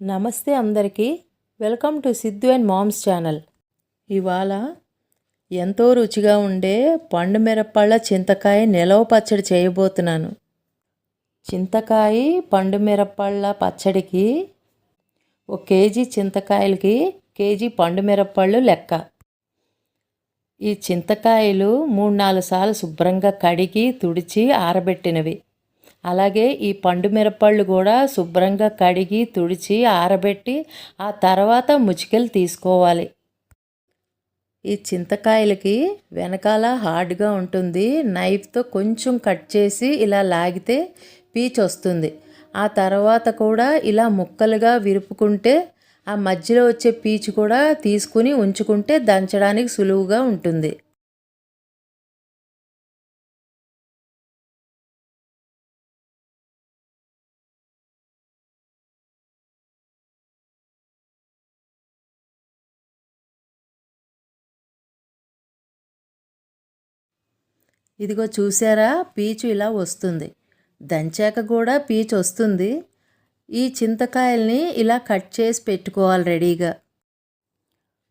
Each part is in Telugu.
నమస్తే అందరికీ. Welcome to Siddhu and moms channel. ఇవాళ ఎంతో రుచిగా ఉండే పండు మిరపళ్ళ చింతకాయ నిలవ పచ్చడి చేయబోతున్నాను. చింతకాయ పండు మిరపళ్ళ పచ్చడికి ఒక కేజీ చింతకాయలకి కేజీ పండు మిరపళ్ళు లెక్క. ఈ చింతకాయలు మూడు నాలుగు సార్లు శుభ్రంగా కడిగి తుడిచి ఆరబెట్టినవి. అలాగే ఈ పండు మిరపళ్ళు కూడా శుభ్రంగా కడిగి తుడిచి ఆరబెట్టి ఆ తర్వాత ముచికలు తీసుకోవాలి. ఈ చింతకాయలకి వెనకాల హార్డ్గా ఉంటుంది. నైఫ్తో కొంచెం కట్ చేసి ఇలా లాగితే పీచ్ వస్తుంది. ఆ తర్వాత కూడా ఇలా ముక్కలుగా విరుపుకుంటే ఆ మధ్యలో వచ్చే పీచు కూడా తీసుకుని ఉంచుకుంటే దంచడానికి సులువుగా ఉంటుంది. ఇదిగో చూసారా పీచు ఇలా వస్తుంది. దంచాక కూడా పీచు వస్తుంది. ఈ చింతకాయల్ని ఇలా కట్ చేసి పెట్టుకోవాలి రెడీగా.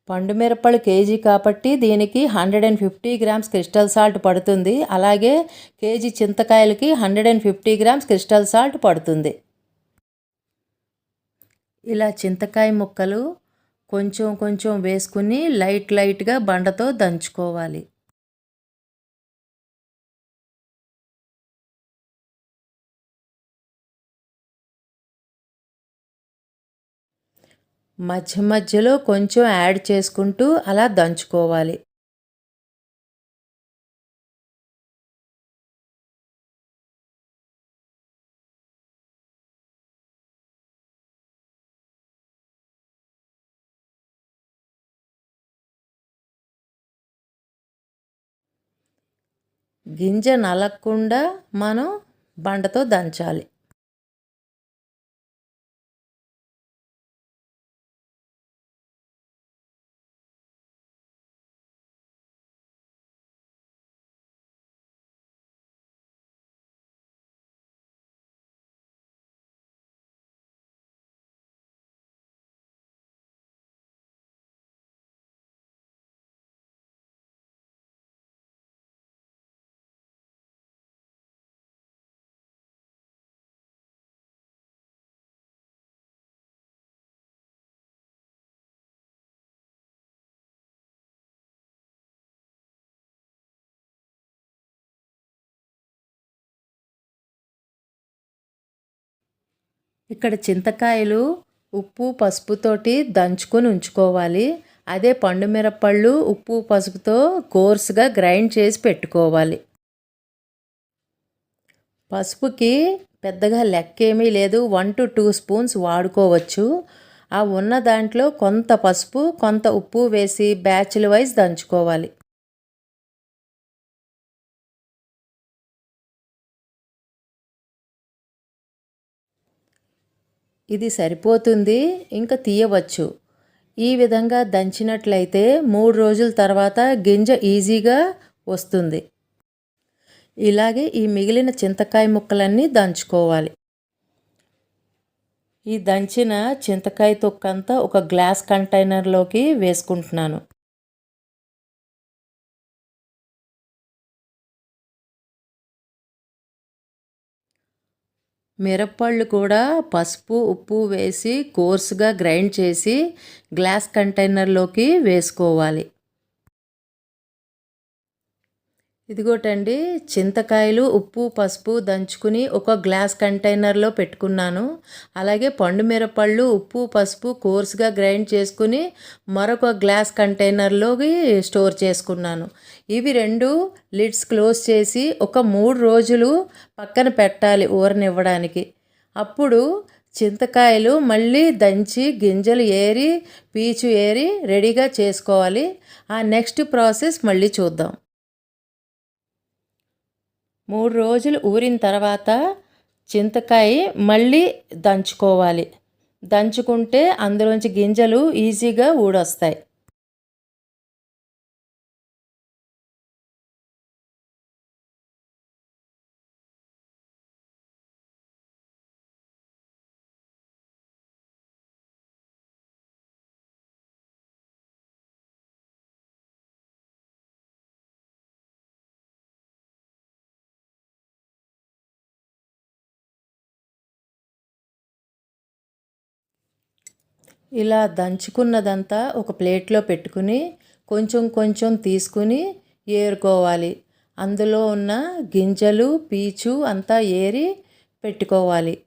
పండు మిరపళ్ళు కేజీ కాబట్టి దీనికి hundred and fifty grams crystal salt పడుతుంది. అలాగే KG చింతకాయలకి hundred and fifty grams crystal salt పడుతుంది. ఇలా చింతకాయ ముక్కలు కొంచెం కొంచెం వేసుకుని లైట్ లైట్గా బండతో దంచుకోవాలి. మధ్య మధ్యలో కొంచెం యాడ్ చేసుకుంటూ అలా దంచుకోవాలి. గింజ నలగకుండా మనం బండతో దంచాలి. ఇక్కడ చింతకాయలు ఉప్పు పసుపుతోటి దంచుకొని ఉంచుకోవాలి. అదే పండు మిరపళ్ళు ఉప్పు పసుపుతో కోర్సుగా గ్రైండ్ చేసి పెట్టుకోవాలి. పసుపుకి పెద్దగా లెక్క ఏమీ లేదు. వన్ టు టూ స్పూన్స్ వాడుకోవచ్చు. ఆ ఉన్న దాంట్లో కొంత పసుపు కొంత ఉప్పు వేసి బ్యాచ్ల వైజ్ దంచుకోవాలి. ఇది సరిపోతుంది ఇంకా తీయవచ్చు. ఈ విధంగా దంచినట్లయితే మూడు రోజుల తర్వాత గింజ ఈజీగా వస్తుంది. ఇలాగే ఈ మిగిలిన చింతకాయ ముక్కలన్నీ దంచుకోవాలి. ఈ దంచిన చింతకాయ తొక్కంతా ఒక గ్లాస్ కంటైనర్లోకి వేసుకుంటున్నాను. మిరప్పళ్ళు కూడా పసుపు ఉప్పు వేసి కోర్సుగా గ్రైండ్ చేసి గ్లాస్ కంటైనర్లోకి వేసుకోవాలి. ఇదిగోటండి చింతకాయలు ఉప్పు పసుపు దంచుకుని ఒక గ్లాస్ కంటైనర్లో పెట్టుకున్నాను. అలాగే పండు మిరపళ్ళు ఉప్పు పసుపు కోర్సుగా గ్రైండ్ చేసుకుని మరొక గ్లాస్ కంటైనర్లోకి స్టోర్ చేసుకున్నాను. ఇవి రెండు లిడ్స్ క్లోజ్ చేసి ఒక మూడు రోజులు పక్కన పెట్టాలి ఊరనివ్వడానికి. అప్పుడు చింతకాయలు మళ్ళీ దంచి గింజలు ఏరి పీచు ఏరి రెడీగా చేసుకోవాలి. ఆ నెక్స్ట్ ప్రాసెస్ మళ్ళీ చూద్దాం. మూడు రోజులు ఊరిన తర్వాత చింతకాయ మళ్ళీ దంచుకోవాలి. దంచుకుంటే అందులోంచి గింజలు ఈజీగా ఊడొస్తాయి. ఇలా దంచుకున్నదంతా ఒక ప్లేట్లో పెట్టుకుని కొంచెం కొంచెం తీసుకుని ఏరుకోవాలి. అందులో ఉన్న గింజలు పీచు అంతా ఏరి పెట్టుకోవాలి.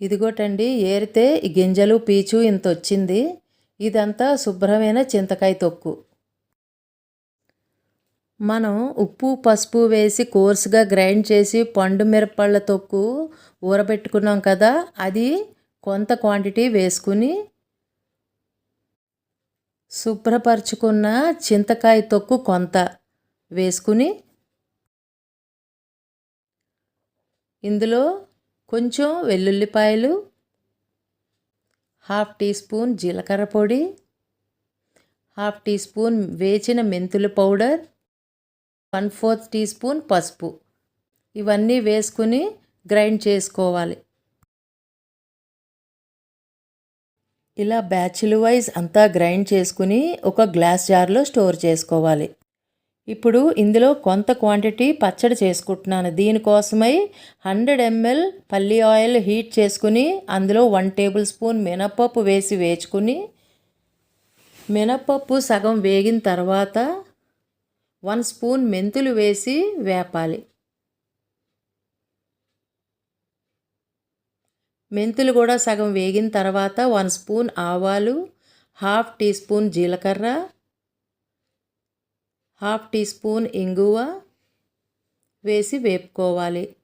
ఇదిగోటండి ఏరితే ఈ గింజలు పీచు ఇంత వచ్చింది ఇదంతా శుభ్రమైన చింతకాయ తొక్కు. మనం ఉప్పు పసుపు వేసి కోర్సుగా గ్రైండ్ చేసి పండు మిరపళ్ళ తొక్కు ఊరబెట్టుకున్నాం కదా అది కొంత క్వాంటిటీ వేసుకుని శుభ్రపరుచుకున్న చింతకాయ తొక్కు కొంత వేసుకుని ఇందులో కొంచెం వెల్లుల్లిపాయలు హాఫ్ టీ స్పూన్ జీలకర్ర పొడి హాఫ్ టీ స్పూన్ వేచిన మెంతుల powder one fourth teaspoon పసుపు. ఇవన్నీ వేసుకుని గ్రైండ్ చేసుకోవాలి. ఇలా బ్యాచ్లు వైజ్ అంతా గ్రైండ్ చేసుకుని ఒక గ్లాస్ జార్లో స్టోర్ చేసుకోవాలి. ఇప్పుడు ఇందులో కొంత క్వాంటిటీ పచ్చడి చేసుకుంటున్నాను. దీనికోసమై హండ్రెడ్ ఎంఎల్ పల్లి ఆయిల్ హీట్ చేసుకుని అందులో వన్ టేబుల్ స్పూన్ మినప్పప్పు వేసి వేచుకుని మినపప్పు సగం వేగిన తర్వాత వన్ స్పూన్ మెంతులు వేసి వేపాలి. మెంతులు కూడా సగం వేగిన తర్వాత వన్ స్పూన్ ఆవాలు హాఫ్ టీ స్పూన్ జీలకర్ర హాఫ్ టీ స్పూన్ ఇంగువ వేసి వేపుకోవాలి.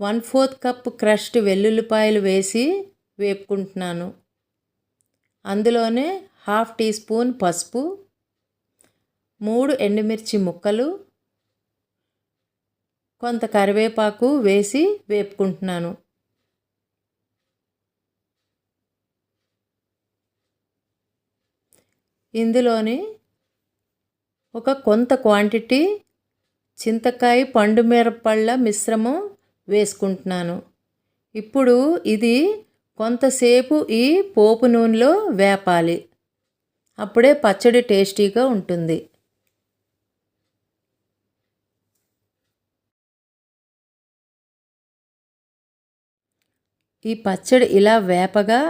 వన్ ఫోర్త్ కప్ క్రష్డ్ వెల్లుల్లిపాయలు వేసి వేపుకుంటున్నాను. అందులోనే హాఫ్ టీ స్పూన్ పసుపు మూడు ఎండుమిర్చి ముక్కలు కొంత కరివేపాకు వేసి వేపుకుంటున్నాను. ఇందులోని ఒక కొంత క్వాంటిటీ చింతకాయ పండు మిరపళ్ళ మిశ్రమం వేసుకుంటున్నాను. ఇప్పుడు ఇది కొంతసేపు ఈ పోపు నూనెలో వేపాలి. అప్పుడే పచ్చడి టేస్టీగా ఉంటుంది. ఈ పచ్చడి ఇలా వేపగా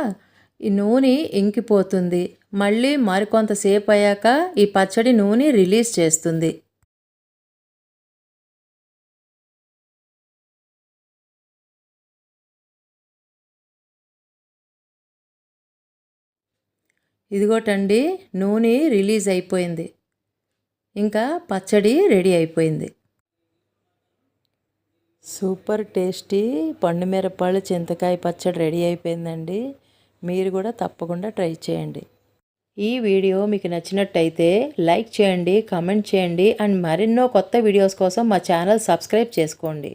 ఈ నూనె ఇంకిపోతుంది. మళ్ళీ మరికొంతసేపు అయ్యాక ఈ పచ్చడి నూనె రిలీజ్ చేస్తుంది. ఇదిగోటండి నూనె రిలీజ్ అయిపోయింది. ఇంకా పచ్చడి రెడీ అయిపోయింది. సూపర్ టేస్టీ పండు మిరపళ్ళు చింతకాయ పచ్చడి రెడీ అయిపోయిందండి. మీరు కూడా తప్పకుండా ట్రై చేయండి. ఈ వీడియో మీకు నచ్చినట్టయితే లైక్ చేయండి కమెంట్ చేయండి అండ్ మరెన్నో కొత్త వీడియోస్ కోసం మా ఛానల్ సబ్స్క్రైబ్ చేసుకోండి.